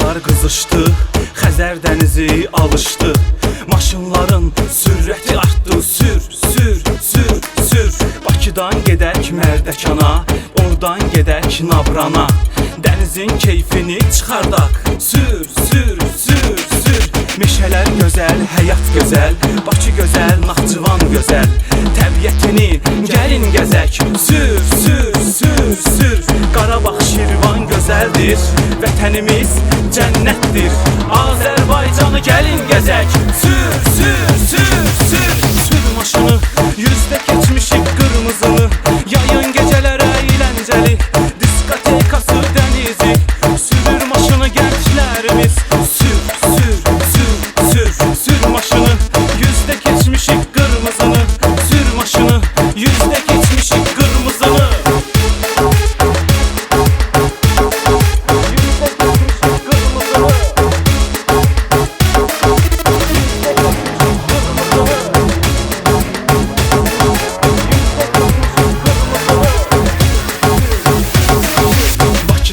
alışdı Xəzər dənizi alışdı Maşınların sürəti artdı Sür, sür, sür, sür. Bakıdan gedək Mərdəkana Oradan gedək Nabrana. Dənizin keyfini çıxardaq Sür, sür, sür, sür. Meşələr gözəl, həyat gözəl Bakı gözəl, Naxçıvan gözəl. Təbiətini gəlin gəzək sür, sür Qarabağ, Şirvan gözəldir Vətənimiz cənnətdir Azərbaycanı gəlin gəzək Sür, sür, sür, sür. Sür maşını, yüzdə keçmişik qırmızını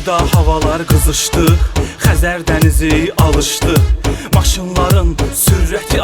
Bakıda havalar qızışdı Xəzər dənizi alışdı Maşınların sürəti